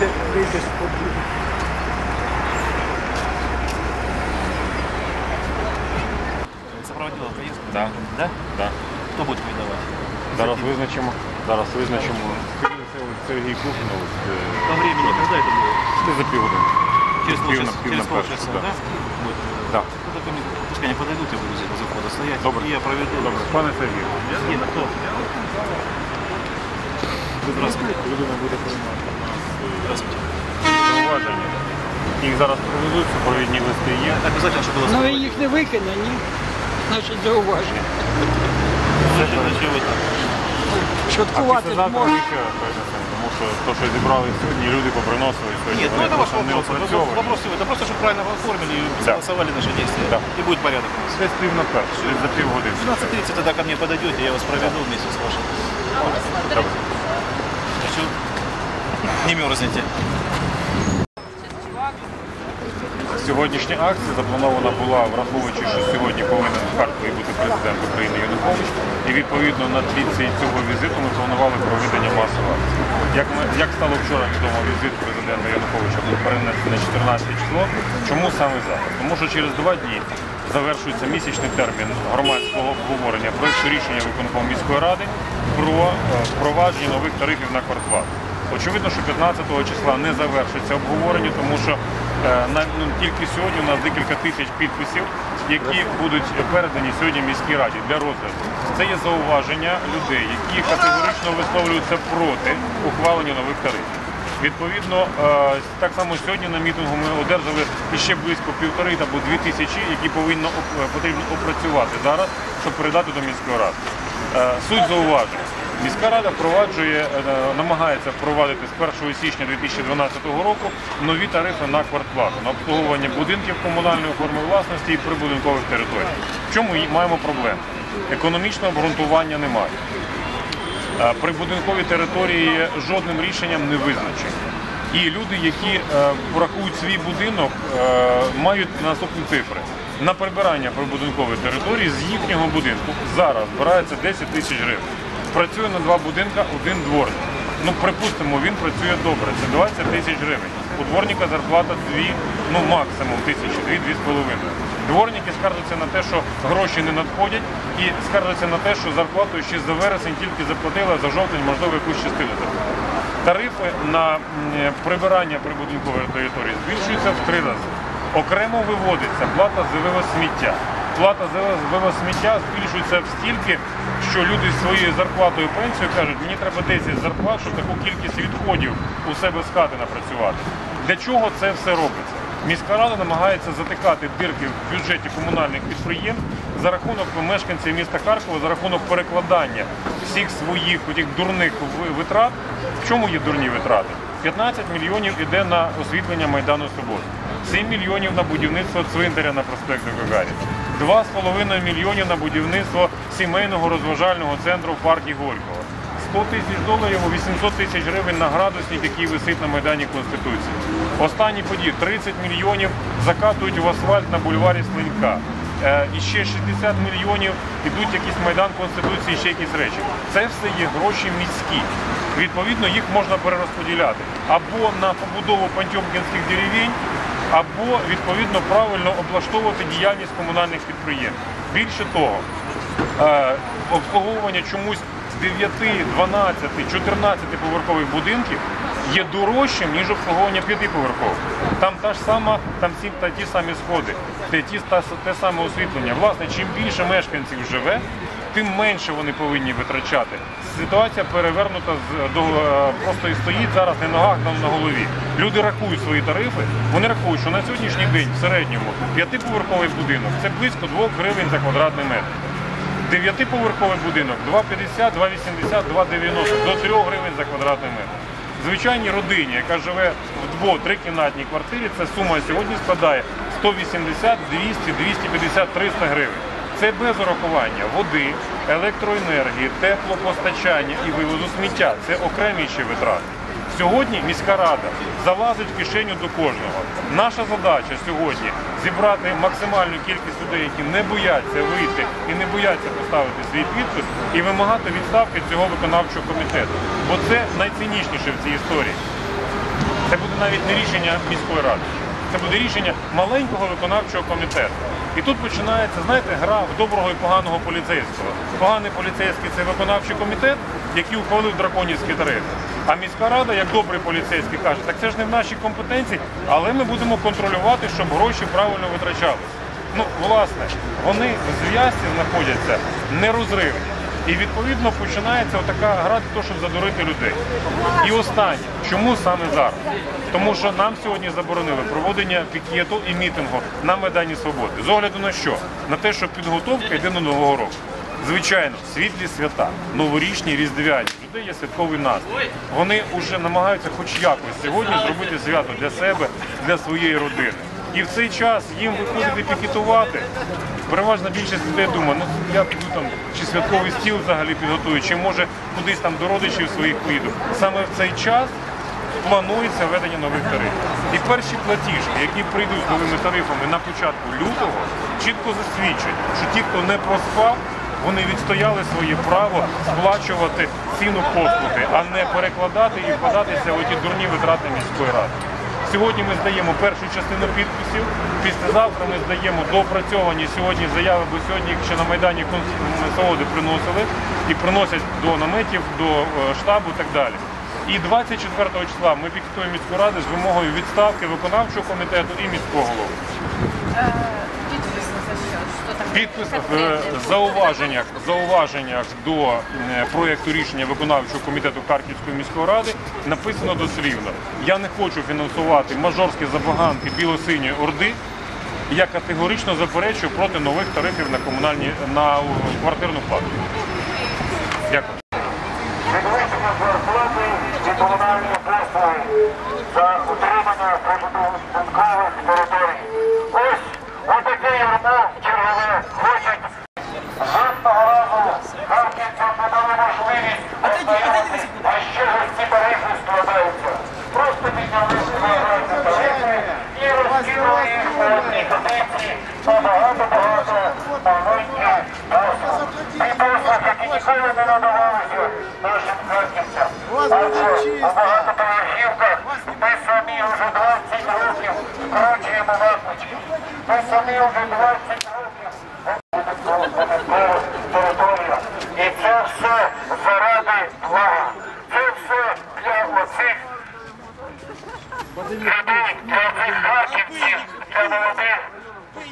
висить. Прийде, прийде спокійно. Сопроводила поездку? Да. Да? Да. Кто будет передавать? Зараз визначимо. Зараз визначимо. Скоріше всього, Сергій Кухнов По времени, когда это будет? Десь за півгодини. Через Пів полчаса, на- пів через на першу, полчаса, да. да? Будет. Да. Ну, так они, пускай они подойдут, я буду здесь у захода стоять. Добре. И я проведу. Добре, пане Сергію. Нет, кто? Здравствуйте. Людина буде приймати Здравствуйте. зауваження. Їх зараз проведуть, супровідні листи є. Обязательно, чтобы было Ну і їх не виконані, значить зауваження. Обязательно, что вы так. А Швидкувати ж післязавтра можна. ми ще раз перенесемо, тому що те, що зібрали сьогодні, люди поприносили сьогодні. Нет, ну вони это ваш просто не вопрос. Вопрос, опрацьовані. вопрос его. Это просто, чтобы правильно вы оформили и Да. согласовали наши действия. Да. И будет порядок у нас. Десь пів на першу, десь за півгодини. В 12.30 тогда ко мне подойдете, я вас проведу вместе с вашим. Добре. Все. Не мерзните. Сьогоднішня акція запланована була, враховуючи, що сьогодні повинен в Харкові бути президент України Янукович. І відповідно на тлі цього візиту ми планували проведення масової акції. Як, ми, як стало вчора відомо, візит президента Януковича був перенесений на 14 число. Чому саме зараз? Тому що через два дні завершується місячний термін громадського обговорення проєкту рішення виконкому міської ради про е, впровадження нових тарифів на квартплату. Очевидно, що 15 числа не завершиться обговорення, тому що е, на, ну, тільки сьогодні у нас декілька тисяч підписів, які будуть передані сьогодні міській раді для розгляду. Це є зауваження людей, які категорично висловлюються проти ухвалення нових тарифів. Відповідно, е, так само сьогодні на мітингу ми одержали ще близько півтори або дві тисячі, які повинно е, потрібно опрацювати зараз, щоб передати до міської ради. Суть зауважень. Міська рада впроваджує, е, намагається впровадити з 1 січня 2012 року нові тарифи на квартплату, на обслуговування будинків комунальної форми власності і прибудинкових територій. В чому маємо проблему? Економічного обґрунтування немає. Е, Прибудинкові території жодним рішенням не визначені. І люди, які е, порахують свій будинок, мають наступні цифри. На прибирання прибудинкової території з їхнього будинку зараз збирається 10 тисяч гривень. Працює на два будинка один дворник. Ну, припустимо, він працює добре. Це 20 тисяч гривень. У дворника зарплата 2, ну максимум тисячі, 2-2,5. Дворники скаржаться на те, що гроші не надходять, і скаржаться на те, що зарплату ще за вересень тільки заплатили, за жовтень, можливо, якусь частину заплатили. Тарифи на прибирання прибудинкової території збільшуються в три рази. Окремо виводиться плата за вивоз сміття. Плата за вивоз сміття збільшується стільки, що люди зі своєю зарплатою пенсією кажуть, мені треба 10 зарплат, щоб таку кількість відходів у себе з хати напрацювати. Для чого це все робиться? Міська рада намагається затикати дирки в бюджеті комунальних підприємств за рахунок мешканців міста Харкова, за рахунок перекладання всіх своїх тих дурних витрат. В чому є дурні витрати? 15 мільйонів іде на освітлення Майдану Свободи, 7 мільйонів на будівництво цвинтаря на проспекту Гагаріна, 2,5 мільйонів на будівництво сімейного розважального центру в парку Горького. 100 тисяч доларів, 800 тисяч гривень на градусник, який висить на Майдані Конституції. Останні події 30 мільйонів закатують в асфальт на бульварі Слинька. Е, І ще 60 мільйонів ідуть якийсь Майдан Конституції, ще якісь речі. Це все є гроші міські. Відповідно, їх можна перерозподіляти або на побудову пантьомкінських деревень, або відповідно правильно облаштовувати діяльність комунальних підприємств. Більше того, е, обслуговування чомусь 9, 12, 14 поверхових будинків є дорожчим, ніж обслуговування 5 поверхових. Там та ж сама, там ці, та ті самі сходи, те, ті, та, те саме освітлення. Власне, чим більше мешканців живе, тим менше вони повинні витрачати. Ситуація перевернута з до е, просто і стоїть зараз не на ногах, там на голові. Люди рахують свої тарифи. Вони рахують, що на сьогоднішній день в середньому п'ятиповерховий будинок це близько 2 гривень за квадратний метр. Дев'ятиповерховий будинок 2,50, 2,80, 2,90 до 3 гривень за квадратний метр. Звичайній родині, яка живе в дво-трикімнатній квартирі, ця сума сьогодні складає 180, 200, 250, 300 гривень. Це без урахування води, електроенергії, теплопостачання і вивозу сміття. Це окремі ще витрати. Сьогодні міська рада залазить в кишеню до кожного. Наша задача сьогодні зібрати максимальну кількість людей, які не бояться вийти і не бояться поставити свій підпис і вимагати відставки цього виконавчого комітету. Бо це найціннішніше в цій історії. Це буде навіть не рішення міської ради. Це буде рішення маленького виконавчого комітету. І тут починається, знаєте, гра в доброго і поганого поліцейського. Поганий поліцейський це виконавчий комітет, який ухвалив драконівські тарифи. А міська рада, як добрий поліцейський, каже, так це ж не в нашій компетенції, але ми будемо контролювати, щоб гроші правильно витрачалися. Ну, власне, вони в зв'язці знаходяться нерозривні. І відповідно починається отака гра для того, щоб задурити людей. І останнє, чому саме зараз? Тому що нам сьогодні заборонили проводення пікету і мітингу на Майдані Свободи. З огляду на що? На те, що підготовка йде до Нового року. Звичайно, світлі свята, новорічні, різдвяні. Людей є святковий настрій. Вони вже намагаються хоч якось сьогодні зробити свято для себе, для своєї родини. І в цей час їм виходити пікетувати. Переважна більшість людей думає, ну я піду там чи святковий стіл взагалі підготую, чи може кудись там до родичів своїх поїду. Саме в цей час планується введення нових тарифів. І перші платіжки, які прийдуть з новими тарифами на початку лютого, чітко засвідчать, що ті, хто не проспав, вони відстояли своє право сплачувати ціну послуги, а не перекладати і вкладатися в ті дурні витрати міської ради. Сьогодні ми здаємо першу частину підписів. Післязавтра ми здаємо доопрацьовані сьогодні заяви, бо сьогодні якщо на Майдані Солоди приносили і приносять до наметів, до е, штабу і так далі. І 24 числа ми пікетуємо міську раду з вимогою відставки виконавчого комітету і міського голови. Підпис за що? Що там? Підпис в зауваженнях, зауваженнях до е, проєкту рішення виконавчого комітету Харківської міської ради написано дослівно. Я не хочу фінансувати мажорські забаганки білосиньої орди. Я категорично заперечую проти нових тарифів на комунальні на е, квартирну плату. Дякую. Підвищення зарплати і комунальні послуги за утримання прибудинкових територій. Ось отаке ярмо чергове хочуть жодного разу харківцям не дали можливість постояти, а ще ж ці тарифи складаються. Просто підняли свої тарифи і розкинули їх по одній копійці на багато-багато маленьких послуг. Ці послуги, які ніколи не надавалися нашим харківцям. Адже у багатоповерхівках ми самі вже 20 років скорочуємо вакуумчики. Ми самі вже 20 років податкових територіях. І це все заради блага. Це все для оцих людей, для цих харківців, для молодих.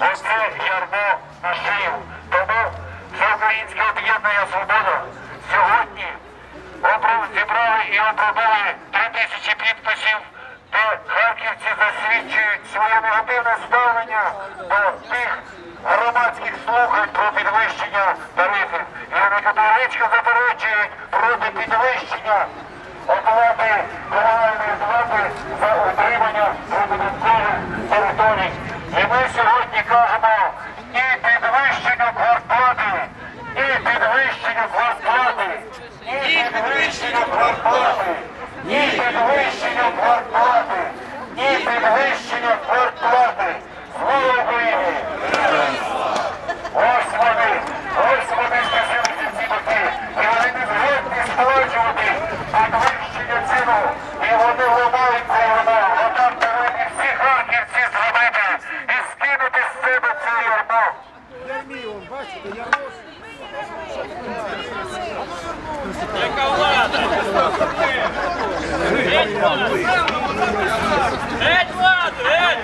Оце ярмо на шию. Тому Всеукраїнське об'єднання «Свобода» сьогодні зібрали і обробили три тисячі підписів, де харківці засвідчують своє негативне ставлення до тих громадських слухань про підвищення тарифів. І вони категорично заперечують проти підвищення оплати комунальної плати за утримання прибудинкових територій. І ми сьогодні кажемо ні підвищенню квартплати, ні підвищенню квартплати, ні підвищенню квартплати, ні підвищенню квартплати, ні підвищенню квартплати. Слава Україні! Ось вони, ось вони з'явилися ці боки, і вони не згодні сплачувати підвищення ціну, і вони ламають це ярмо. Отак повинні всі харківці зробити і скинути з себе це ярмо. Геть владу! Геть!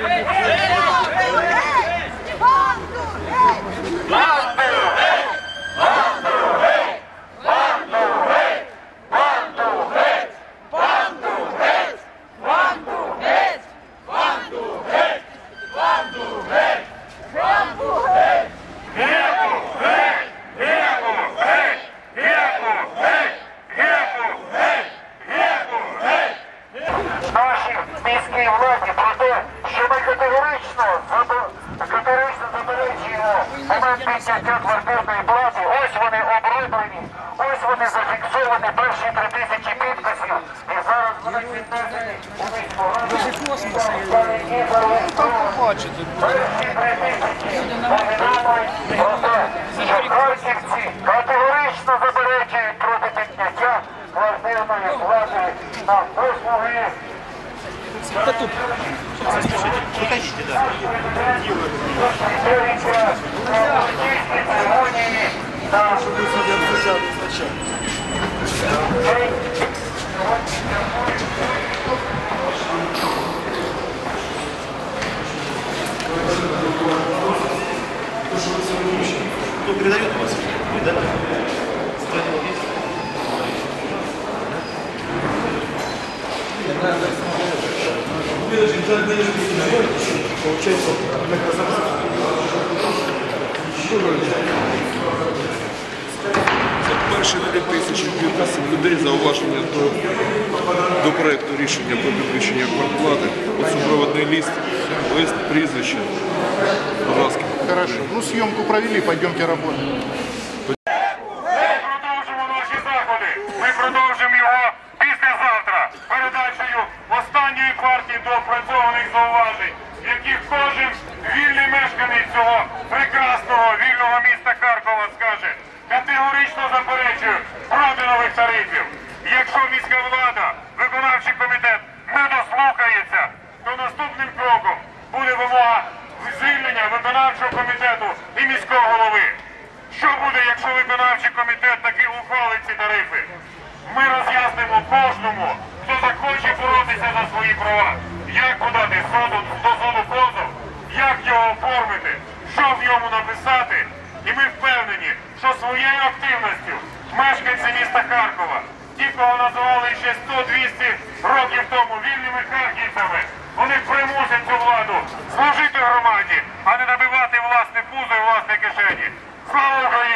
нашій міській владі про те, що ми категорично забо- категорично заперечуємо момент підняття квартирної плати. Ось вони оброблені, ось вони зафіксовані перші три тисячі підписів. І зараз будуть віднесені космос і там побачите. Харківці категорично заперечують проти підняття квартирної плати на послуги. Та тут Це перші дві тисячі підписів людей зауваження до, до проекту рішення про підвищення квартплати. От супроводний ліст, лист, прізвище. Будь ласка. Хорошо. Ну, съемку провели, пойдемте работать. Доопрацьованих зауважень, яких кожен вільний мешканець цього прекрасного вільного міста Харкова скаже. Категорично заперечую проти нових тарифів. Якщо міська влада, виконавчий комітет не дослухається, то наступним кроком буде вимога звільнення виконавчого комітету і міського голови. Що буде, якщо виконавчий комітет таки ухвалить ці тарифи? Ми роз'яснимо кожному, хто захоче боротися за свої права, як подати до зону позов, як його оформити, що в ньому написати. І ми впевнені, що своєю активністю мешканці міста Харкова, ті, кого називали ще 100-200 років тому вільними харківцями, вони примусять цю владу служити громаді, а не набивати власне пузо і власне кишені. Слава Україні!